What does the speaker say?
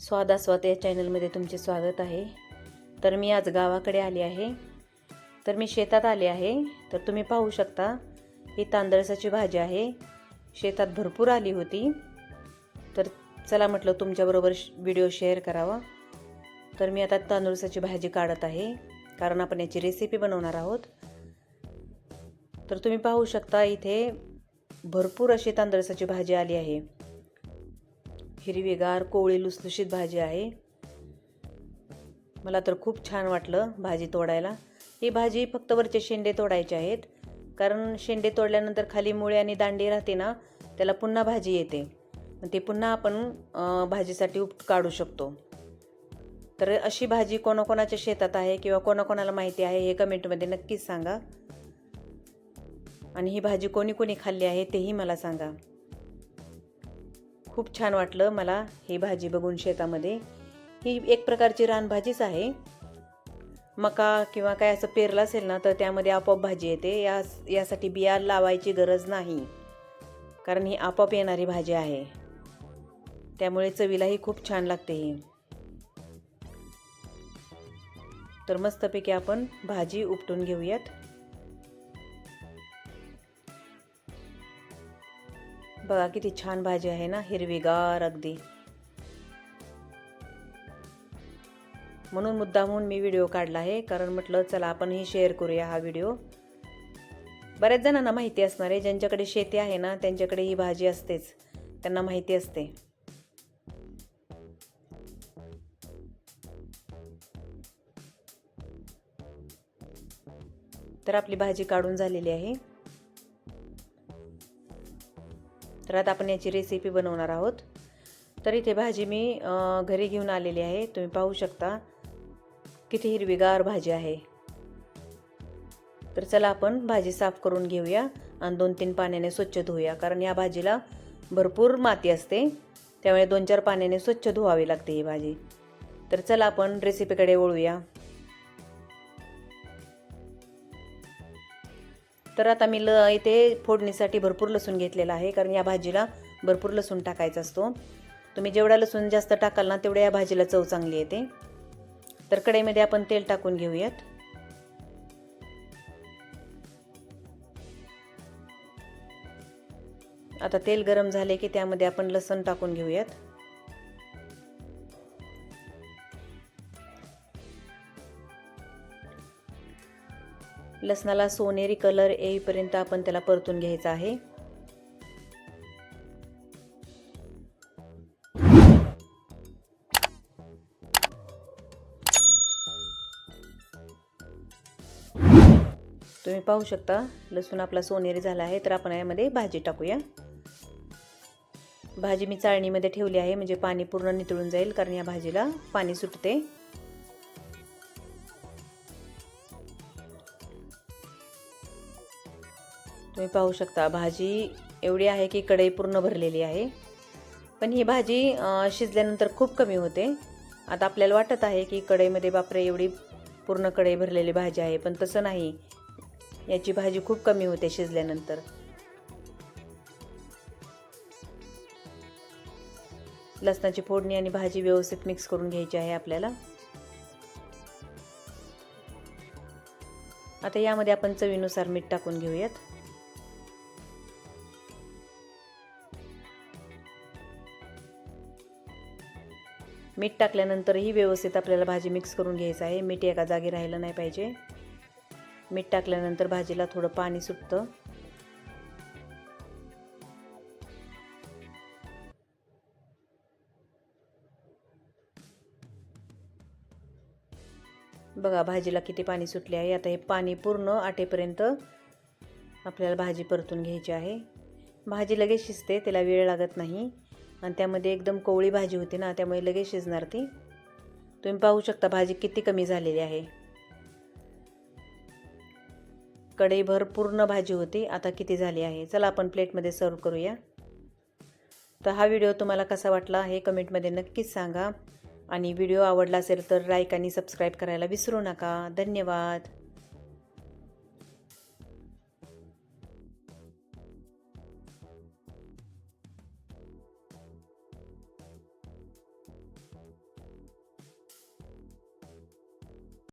स्वादास्वाद या चॅनलमध्ये तुमचे स्वागत आहे. तर मी आज गावाकडे आले आहे. तर मी शेतात आले आहे. तर तुम्ही पाहू शकता ही तांदळसाची भाजी आहे. शेतात भरपूर आली होती. तर चला म्हटलं तुमच्याबरोबर व्हिडिओ शेअर करावा. तर मी आता तांदूळसाची भाजी काढत आहे. कारण आपण याची रेसिपी बनवणार आहोत. तर तुम्ही पाहू शकता इथे भरपूर अशी तांदळसाची भाजी आली आहे. हिरवीगार कोवळी लुसलुशीत भाजी आहे. मला तर खूप छान वाटलं भाजी तोडायला. ही भाजी फक्त वरचे शेंडे तोडायचे आहेत. कारण शेंडे तोडल्यानंतर खाली मुळे आणि दांडी राहते ना त्याला पुन्हा भाजी येते. ते पुन्हा आपण भाजीसाठी उप काढू शकतो. तर अशी भाजी कोणाकोणाच्या शेतात आहे किंवा कोणाकोणाला माहिती आहे हे कमेंटमध्ये नक्कीच सांगा. आणि ही भाजी कोणी कोणी खाल्ली आहे तेही मला सांगा. खूप छान वाटलं मला ही भाजी बघून शेतामध्ये. ही एक प्रकारची रानभाजीच आहे. मका किंवा काय असं पेरलं असेल ना तर त्यामध्ये आपोआप भाजी येते. या यासाठी बिया लावायची गरज नाही. कारण ही आपोआप येणारी भाजी आहे. त्यामुळे चवीलाही खूप छान लागते ही. तर मस्तपैकी आपण भाजी उपटून घेऊयात. बघा किती छान भाजी आहे ना हिरवीगार अगदी. म्हणून मुद्दामहून मी व्हिडिओ काढला आहे कारण म्हटलं चला आपणही शेअर करूया हा व्हिडिओ. बऱ्याच जणांना माहिती असणार आहे ज्यांच्याकडे शेती आहे ना त्यांच्याकडे ही भाजी असतेच. त्यांना माहिती असते. तर आपली भाजी काढून झालेली आहे. तर आता आपण याची रेसिपी बनवणार आहोत. तर इथे भाजी मी घरी घेऊन आलेली आहे. तुम्ही पाहू शकता किती हिरवीगार भाजी आहे. तर चला आपण भाजी साफ करून घेऊया आणि दोन तीन पाण्याने स्वच्छ धुऊया. कारण या भाजीला भरपूर माती असते. त्यामुळे दोन चार पाण्याने स्वच्छ धुवावी लागते ही भाजी. तर चला आपण रेसिपीकडे वळूया. तर आता मी ल इथे फोडणीसाठी भरपूर लसूण घेतलेला आहे कारण या भाजीला भरपूर लसूण टाकायचा असतो. तुम्ही जेवढा लसूण जास्त टाकाल ना तेवढ्या या भाजीला चव चांगली येते. तर कढईमध्ये आपण तेल टाकून घेऊयात. आता तेल गरम झाले की त्यामध्ये आपण लसूण टाकून घेऊयात. लसणाला सोनेरी कलर येईपर्यंत आपण त्याला परतून घ्यायचा आहे. तुम्ही पाहू शकता लसूण आपला सोनेरी झाला आहे तर आपण यामध्ये भाजी टाकूया. भाजी मी चाळणीमध्ये ठेवली आहे म्हणजे पाणी पूर्ण नितळून जाईल कारण या भाजीला पाणी सुटते. तुम्ही पाहू शकता भाजी एवढी आहे की कढई पूर्ण भरलेली आहे. पण ही भाजी शिजल्यानंतर खूप कमी होते. आता आपल्याला वाटत आहे की कढईमध्ये बापरे एवढी पूर्ण कढई भरलेली भाजी आहे पण तसं नाही. याची भाजी खूप कमी होते शिजल्यानंतर. लसणाची फोडणी आणि भाजी व्यवस्थित मिक्स करून घ्यायची आहे आपल्याला. आता यामध्ये आपण चवीनुसार मीठ टाकून घेऊयात. मीठ टाकल्यानंतरही व्यवस्थित आपल्याला भाजी मिक्स करून घ्यायचं आहे. मीठ एका जागी राहिलं नाही पाहिजे. मीठ टाकल्यानंतर भाजीला थोडं पाणी सुटतं. बघा भाजीला किती पाणी सुटले आहे. आता हे पाणी पूर्ण आटेपर्यंत आपल्याला भाजी परतून घ्यायची आहे. भाजी लगेच शिजते त्याला वेळ लागत नाही. आणि त्यामध्ये एकदम कोवळी भाजी होती ना त्यामुळे लगेच शिजणार ती. तुम्ही पाहू शकता भाजी किती कमी झालेली आहे. कढईभर पूर्ण भाजी होती आता किती झाली आहे. चला आपण प्लेटमध्ये सर्व करूया. तर हा व्हिडिओ तुम्हाला कसा वाटला हे कमेंटमध्ये नक्कीच सांगा. आणि व्हिडिओ आवडला असेल तर लाईक आणि सबस्क्राईब करायला विसरू नका. धन्यवाद.